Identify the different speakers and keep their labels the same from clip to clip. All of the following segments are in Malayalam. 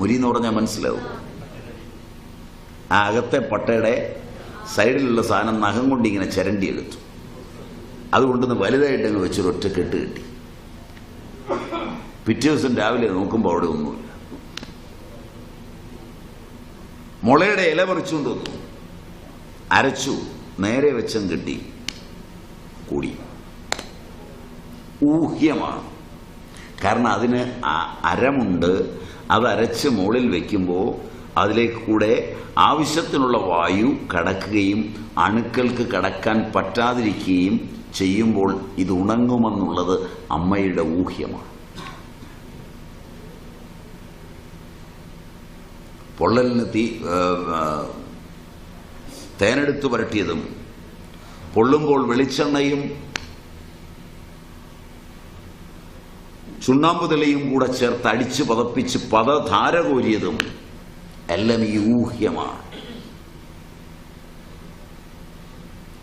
Speaker 1: മുരി എന്ന് പറഞ്ഞാൽ മനസ്സിലാവും. ആ അകത്തെ പട്ടയുടെ സൈഡിലുള്ള സാധനം നഖം കൊണ്ട് ഇങ്ങനെ ചിരണ്ടി എടുത്തു അതുകൊണ്ടൊന്ന് വലുതായിട്ട് അങ്ങ് വെച്ചൊരു ഒറ്റ കെട്ട് കിട്ടി. പിറ്റേ ദിവസം രാവിലെ നോക്കുമ്പോൾ അവിടെ ഒന്നുമില്ല. മുളയുടെ ഇല പറിച്ചുകൊണ്ട് വന്നു. അരച്ചു നേരെ വെച്ചം കെട്ടി. കൂടി. ഊഹ്യമാണ്. കാരണം അതിന് അരമുണ്ട് അത് അരച്ച് മുകളിൽ വയ്ക്കുമ്പോൾ അതിലേക്ക് കൂടെ ആവശ്യത്തിനുള്ള വായു കടക്കുകയും അണുക്കൾക്ക് കടക്കാൻ പറ്റാതിരിക്കുകയും ചെയ്യുമ്പോൾ ഇത് ഉണങ്ങുമെന്നുള്ളത് അമ്മയുടെ ഊഹ്യമാണ്. പൊള്ളലിന് തീ തേനെടുത്ത് പുരട്ടിയതും പൊള്ളുമ്പോൾ വെളിച്ചെണ്ണയും ചുണ്ണാമ്പ് തെളിയും കൂടെ ചേർത്ത് അടിച്ച് പതപ്പിച്ച് പദധാര കോരിയതും എല്ലാം ഈ ഊഹ്യമാണ്.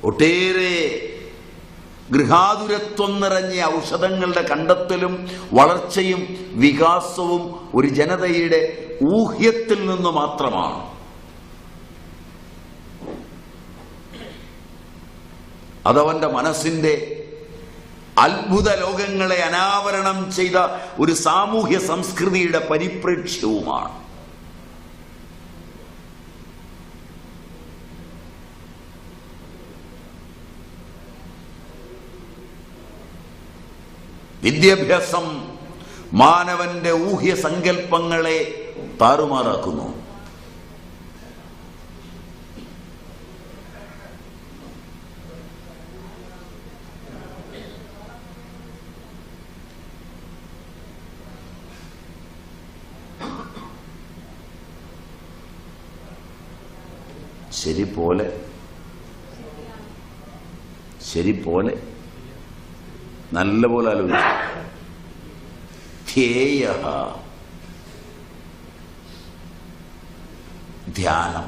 Speaker 1: ഒട്ടേറെ ഗൃഹാതുരത്വം നിറഞ്ഞ ഔഷധങ്ങളുടെ കണ്ടെത്തലും വളർച്ചയും വികാസവും ഒരു ജനതയുടെ ഊഹ്യത്തിൽ നിന്ന് മാത്രമാണ്. അതവന്റെ മനസ്സിന്റെ അത്ഭുത ലോകങ്ങളെ അനാവരണം ചെയ്ത ഒരു സാമൂഹ്യ സംസ്കൃതിയുടെ പരിപ്രേക്ഷ്യവുമാണ്. വിദ്യാഭ്യാസം മാനവന്റെ ഊഹ്യ സങ്കല്പങ്ങളെ താറുമാറാക്കുന്നു. ശരി പോലെ ശരി പോലെ നല്ല പോലെ ആലോചിച്ചു ധ്യേയ ധ്യാനം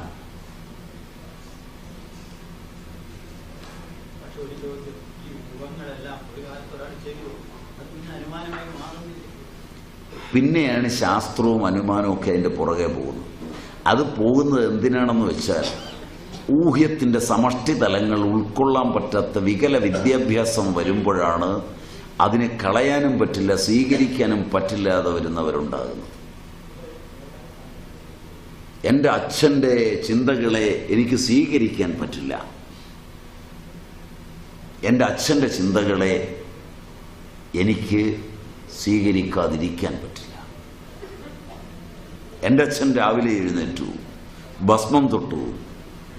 Speaker 1: പിന്നെയാണ് ശാസ്ത്രവും അനുമാനവും ഒക്കെ അതിന്റെ പുറകെ പോകുന്നത്. അത് പോകുന്നത് എന്തിനാണെന്ന് വെച്ചാൽ ഊഹ്യത്തിന്റെ സമഷ്ടി തലങ്ങൾ ഉൾക്കൊള്ളാൻ പറ്റാത്ത വികല വിദ്യാഭ്യാസം വരുമ്പോഴാണ് അതിനെ കളയാനും പറ്റില്ല സ്വീകരിക്കാനും പറ്റില്ലാതെ വരുന്നവരുണ്ടാകുന്നത്. എന്റെ അച്ഛന്റെ ചിന്തകളെ എനിക്ക് സ്വീകരിക്കാൻ പറ്റില്ല. എന്റെ അച്ഛന്റെ ചിന്തകളെ എനിക്ക് സ്വീകരിക്കാതിരിക്കാൻ പറ്റില്ല. എന്റെ അച്ഛൻ രാവിലെ എഴുന്നേറ്റു ഭസ്മം തൊട്ടു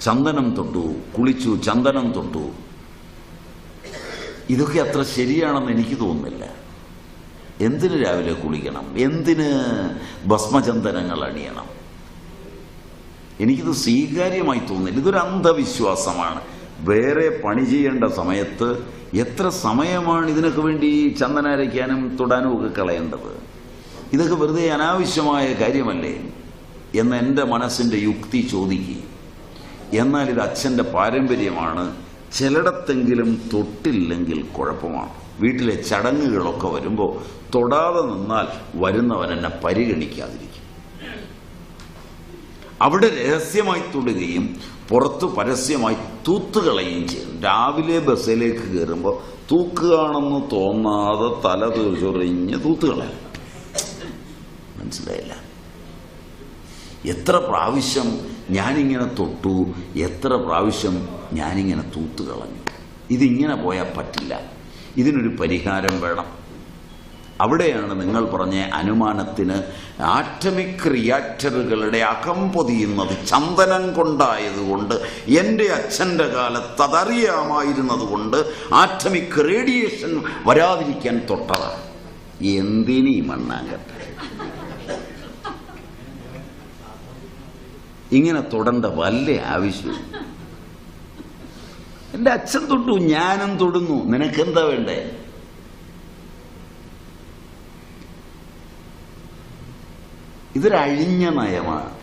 Speaker 1: ചന്ദനം തൊട്ടു കുളിച്ചു ചന്ദനം തൊട്ടു ഇതൊക്കെ അത്ര ശരിയാണെന്ന് എനിക്ക് തോന്നുന്നില്ല. എന്തിന് രാവിലെ കുളിക്കണം? എന്തിന് ഭസ്മചന്ദനങ്ങൾ അണിയണം? എനിക്കിത് സ്വീകാര്യമായി തോന്നുന്നില്ല. ഇതൊരു അന്ധവിശ്വാസമാണ്. വേറെ പണി ചെയ്യേണ്ട സമയത്ത് എത്ര സമയമാണ് ഇതിനൊക്കെ വേണ്ടി ചന്ദന അരയ്ക്കാനും തൊടാനും ഒക്കെ കളയേണ്ടത്? ഇതൊക്കെ വെറുതെ അനാവശ്യമായ കാര്യമല്ലേ? എന്ന് എന്റെ മനസ്സിന്റെ യുക്തി ചോദിക്കുക എന്നാൽ ഇത് അച്ഛന്റെ പാരമ്പര്യമാണ്. ചിലയിടത്തെങ്കിലും തൊട്ടില്ലെങ്കിൽ കുഴപ്പമാണ്. വീട്ടിലെ ചടങ്ങുകളൊക്കെ വരുമ്പോൾ തൊടാതെ നിന്നാൽ വരുന്നവൻ എന്നെ പരിഗണിക്കാതിരിക്കും. അവിടെ രഹസ്യമായി തൊടുകയും പുറത്ത് പരസ്യമായി തൂത്തുകളയും ചെയ്യും. രാവിലെ ബസ്സിലേക്ക് കയറുമ്പോൾ തൂക്കുകയാണെന്ന് തോന്നാതെ തല ചൊറിഞ്ഞ് തൂത്തുകളയും മനസ്സിലായില്ല? എത്ര പ്രാവശ്യം ഞാനിങ്ങനെ തൊട്ടു എത്ര പ്രാവശ്യം ഞാനിങ്ങനെ തൂത്തു കളഞ്ഞു. ഇതിങ്ങനെ പോയാൽ പറ്റില്ല. ഇതിനൊരു പരിഹാരം വേണം. അവിടെയാണ് നിങ്ങൾ പറഞ്ഞ അനുമാനത്തിന് ആറ്റമിക് റിയാക്ടറുകളുടെ അകം പൊതിയുന്നത് ചന്ദനം കൊണ്ടായതുകൊണ്ട് എന്റെ അച്ഛന്റെ കാലത്ത് അതറിയാമായിരുന്നത് കൊണ്ട് ആറ്റമിക് റേഡിയേഷൻ വരാതിരിക്കാൻ തൊട്ടതാണ് എന്തിനീ മണ്ണാങ്കട്ടെ? ഇങ്ങനെ തൊടേണ്ട വല്ല ആവശ്യവും. എന്റെ അച്ഛൻ തൊട്ടു ഞാനും തൊടുന്നു. നിനക്കെന്താ വേണ്ടേ? ഇതൊരഴിഞ്ഞ നയമാണ്.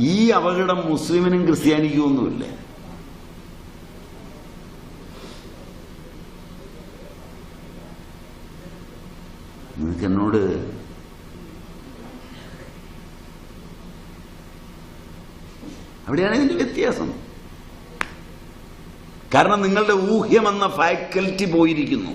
Speaker 1: ഈ അപകടം മുസ്ലിമിനും ക്രിസ്ത്യാനിക്കും ഒന്നുമില്ല. നിനക്ക് എന്നോട് അവിടെയാണ് ഇതിന്റെ വ്യത്യാസം. കാരണം നിങ്ങളുടെ ഊഹ്യം എന്ന ഫാക്കൽറ്റി പോയിരിക്കുന്നു.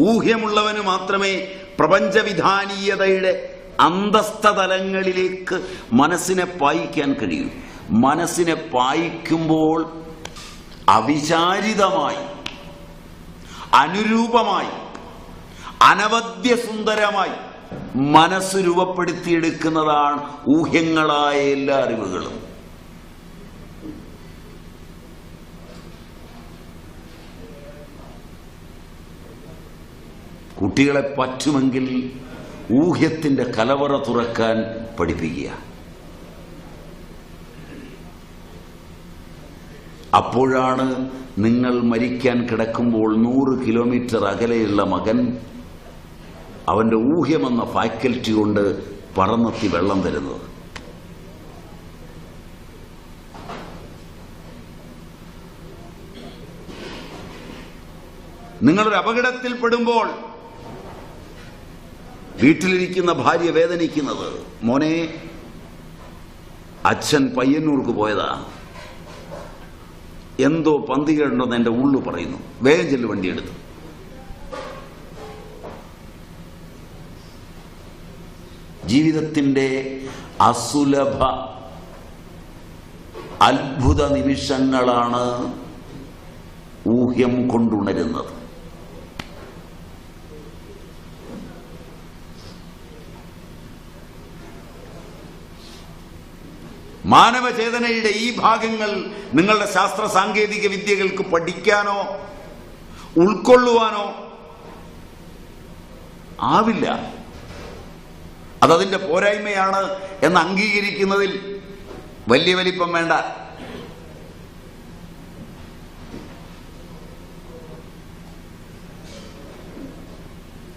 Speaker 1: ഊഹ്യമുള്ളവന് മാത്രമേ പ്രപഞ്ചവിധാനീയതയുടെ അന്തസ്ഥ തലങ്ങളിലേക്ക് മനസ്സിനെ പായിക്കാൻ കഴിയൂ. മനസ്സിനെ പായിക്കുമ്പോൾ അവിചാരിതമായി അനുരൂപമായി അനവദ്യ സുന്ദരമായി മനസ്സ് രൂപപ്പെടുത്തിയെടുക്കുന്നതാണ് ഊഹ്യങ്ങളായ എല്ലാ അറിവുകളും. കുട്ടികളെ പറ്റുമെങ്കിൽ ഊഹ്യത്തിന്റെ കലവറ തുറക്കാൻ പഠിപ്പിക്കുക. അപ്പോഴാണ് നിങ്ങൾ മരിക്കാൻ കിടക്കുമ്പോൾ നൂറ് കിലോമീറ്റർ അകലെയുള്ള മകൻ അവന്റെ ഊഹ്യമെന്ന ഫാക്കൽറ്റി കൊണ്ട് പറന്നെത്തി വെള്ളം തരുന്നത്. നിങ്ങളൊരു അപകടത്തിൽപ്പെടുമ്പോൾ വീട്ടിലിരിക്കുന്ന ഭാര്യ വേദനിക്കുന്നത്. മോനെ അച്ഛൻ പയ്യന്നൂർക്ക് പോയതാ. എന്തോ പന്തികളുണ്ടെന്ന് എന്റെ ഉള്ളു പറയുന്നു. വേഗം ചെല്ലു വണ്ടിയെടുത്തു ജീവിതത്തിന്റെ അസുലഭ അത്ഭുത നിമിഷങ്ങളാണ് ഊഹ്യം കൊണ്ടുണരുന്നത്. മാനവചേതനയുടെ ഈ ഭാഗങ്ങൾ നിങ്ങളുടെ ശാസ്ത്ര സാങ്കേതിക വിദ്യകൾക്ക് പഠിക്കാനോ ഉൾക്കൊള്ളുവാനോ ആവില്ല. അതതിന്റെ പോരായ്മയാണ് എന്ന് അംഗീകരിക്കുന്നതിൽ വലിയ വലിപ്പം വേണ്ട.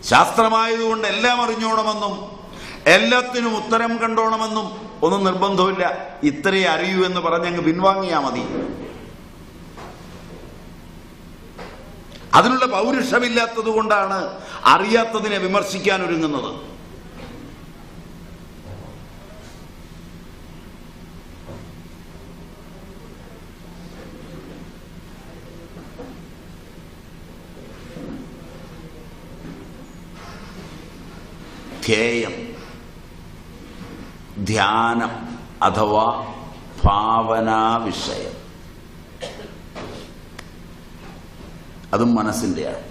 Speaker 1: ശാസ്ത്രമായതുകൊണ്ട് എല്ലാം അറിഞ്ഞോണമെന്നും എല്ലാത്തിനും ഉത്തരം കണ്ടോണമെന്നും ഒന്നും നിർബന്ധമില്ല ഇത്രയേ അറിയൂ എന്ന് പറഞ്ഞങ്ങ് പിൻവാങ്ങിയാ മതി. അതിനുള്ള പൗരുഷമില്ലാത്തത് കൊണ്ടാണ് അറിയാത്തതിനെ വിമർശിക്കാൻ ഒരുങ്ങുന്നത്. ധ്യേയം ധ്യാനം അഥവാ ഭാവനാ വിഷയം അതും മനസ്സിന്റെയാണ്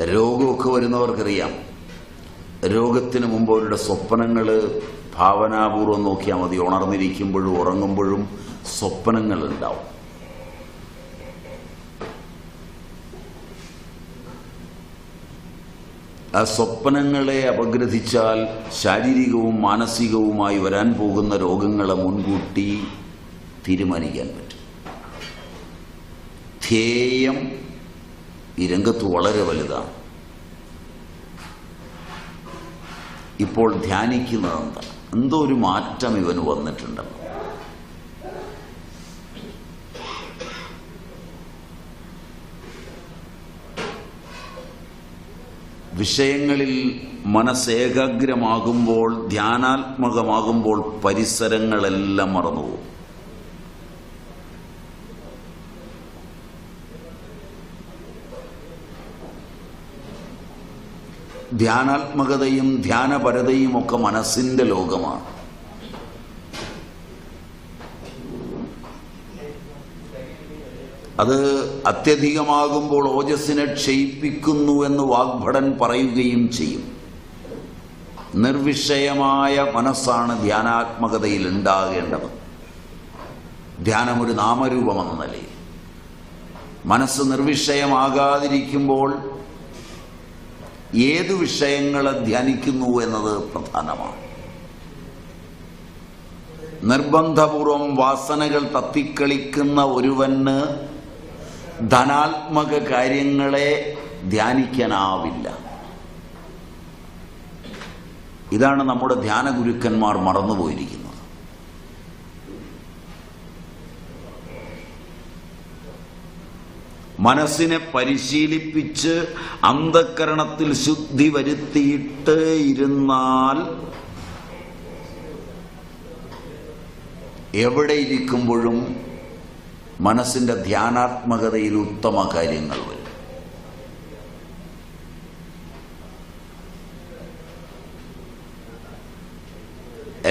Speaker 1: രോഗമൊക്കെ വരുന്നവർക്കറിയാം. രോഗത്തിന് മുമ്പ് അവരുടെ സ്വപ്നങ്ങൾ ഭാവനാപൂർവം നോക്കിയാൽ മതി. ഉണർന്നിരിക്കുമ്പോഴും ഉറങ്ങുമ്പോഴും സ്വപ്നങ്ങൾ ഉണ്ടാവും ആ സ്വപ്നങ്ങളെ അപഗ്രഥിച്ചാൽ ശാരീരികവും മാനസികവുമായി വരാൻ പോകുന്ന രോഗങ്ങളെ മുൻകൂട്ടി തീരുമാനിക്കാൻ പറ്റും. ധ്യേയം ഈ രംഗത്ത് വളരെ വലുതാണ്. ഇപ്പോൾ ധ്യാനിക്കുന്നത് എന്താ എന്തോ ഒരു മാറ്റം ഇവന് വന്നിട്ടുണ്ടല്ലോ. വിഷയങ്ങളിൽ മനസ്സേകാഗ്രമാകുമ്പോൾ ധ്യാനാത്മകമാകുമ്പോൾ പരിസരങ്ങളെല്ലാം മറന്നുപോകും. ധ്യാനാത്മകതയും ധ്യാനപരതയും ഒക്കെ മനസ്സിന്റെ ലോകമാണ്. അത് അത്യധികമാകുമ്പോൾ ഓജസ്സിനെ ക്ഷയിപ്പിക്കുന്നു എന്ന് വാഗ്ഭടൻ പറയുകയും ചെയ്യും. നിർവിഷയമായ മനസ്സാണ് ധ്യാനാത്മകതയിൽ ഉണ്ടാകേണ്ടത്. ധ്യാനം ഒരു നാമരൂപമെന്ന നിലയിൽ. മനസ്സ് നിർവിഷയമാകാതിരിക്കുമ്പോൾ ഏതു വിഷയങ്ങളെ ധ്യാനിക്കുന്നു എന്നത് പ്രധാനമാണ്. നിർബന്ധപൂർവം വാസനകൾ തത്തിക്കളിക്കുന്ന ഒരുവന് ധനാത്മക കാര്യങ്ങളെ ധ്യാനിക്കാനാവില്ല. ഇതാണ് നമ്മുടെ ധ്യാന ഗുരുക്കന്മാർ മറന്നുപോയിരിക്കുന്നത്. മനസ്സിനെ പരിശീലിപ്പിച്ച് അന്ധക്കരണത്തിൽ ശുദ്ധി വരുത്തിയിട്ട് ഇരുന്നാൽ എവിടെ ഇരിക്കുമ്പോഴും മനസ്സിന്റെ ധ്യാനാത്മകതയിൽ ഉത്തമ കാര്യങ്ങൾ വരും.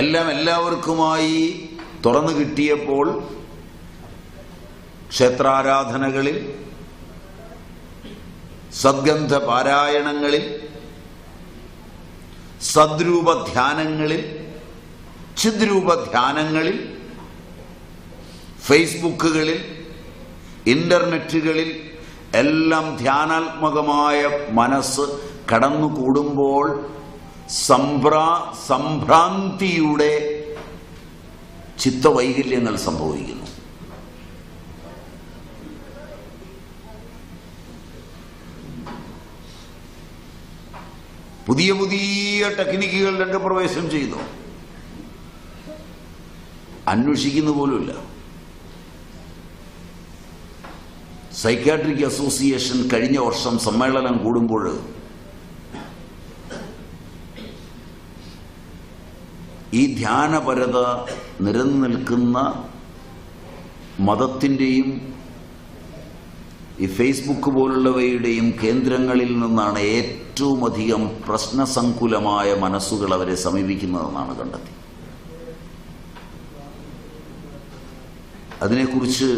Speaker 1: എല്ലാം എല്ലാവർക്കുമായി തുറന്നു കിട്ടിയപ്പോൾ ക്ഷേത്രാരാധനകളിൽ സദ്ഗന്ധ പാരായണങ്ങളിൽ സദ്രൂപ ധ്യാനങ്ങളിൽ ചിദ്രൂപ ധ്യാനങ്ങളിൽ ഫേസ്ബുക്കുകളിൽ ഇന്റർനെറ്റുകളിൽ എല്ലാം ധ്യാനാത്മകമായ മനസ്സ് കടന്നുകൂടുമ്പോൾ സംഭ്രാ സംഭ്രാന്തിയുടെ ചിത്തവൈകല്യങ്ങൾ സംഭവിക്കുന്നു. പുതിയ പുതിയ ടെക്നിക്കുകൾ പ്രവേശനം ചെയ്തു. അന്വേഷിക്കുന്ന പോലുമില്ല. സൈക്കാട്രിക് അസോസിയേഷൻ കഴിഞ്ഞ വർഷം സമ്മേളനം കൂടുമ്പോൾ ഈ ധ്യാനപരത നിലനിൽക്കുന്ന മതത്തിന്റെയും ഈ ഫേസ്ബുക്ക് പോലുള്ളവയുടെയും കേന്ദ്രങ്ങളിൽ നിന്നാണ് ഏറ്റവും അധികം പ്രശ്നസങ്കുലമായ മനസ്സുകൾ അവരെ സമീപിക്കുന്നതെന്നാണ് കണ്ടെത്തി. അതിനെക്കുറിച്ച്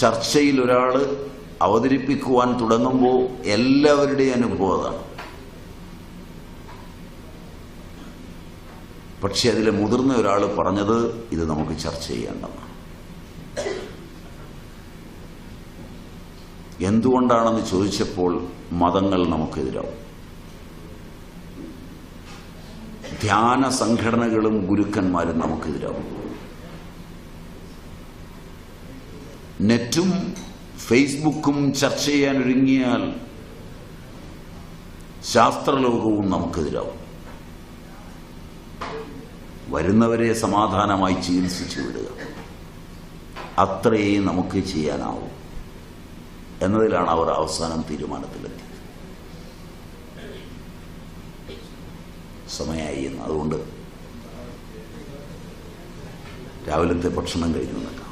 Speaker 1: ചർച്ചയിൽ ഒരാൾ അവതരിപ്പിക്കുവാൻ തുടങ്ങുമ്പോൾ എല്ലാവരുടെയും അനുഭവം അതാണ്. പക്ഷെ അതിലെ മുതിർന്ന ഒരാൾ പറഞ്ഞത് ഇത് നമുക്ക് ചർച്ച ചെയ്യേണ്ടതാണ്. എന്തുകൊണ്ടാണെന്ന് ചോദിച്ചപ്പോൾ മതങ്ങൾ നമുക്കെതിരാവും. ധ്യാന സംഘടനകളും ഗുരുക്കന്മാരും നമുക്കെതിരാവും. നെറ്റും ഫേസ്ബുക്കും ചർച്ച ചെയ്യാൻ ഒരുങ്ങിയാൽ ശാസ്ത്രലോകവും നമുക്കെതിരാവും. വരുന്നവരെ സമാധാനമായി ചികിത്സിച്ചു വിടുക. അത്രയേ നമുക്ക് ചെയ്യാനാവൂ. എന്നതിലാണ് അവർ അവസാനം തീരുമാനത്തിലെത്തിയത്. സമയമായി എന്ന്. അതുകൊണ്ട് രാവിലത്തെ ഭക്ഷണം കഴിഞ്ഞു നിൽക്കാം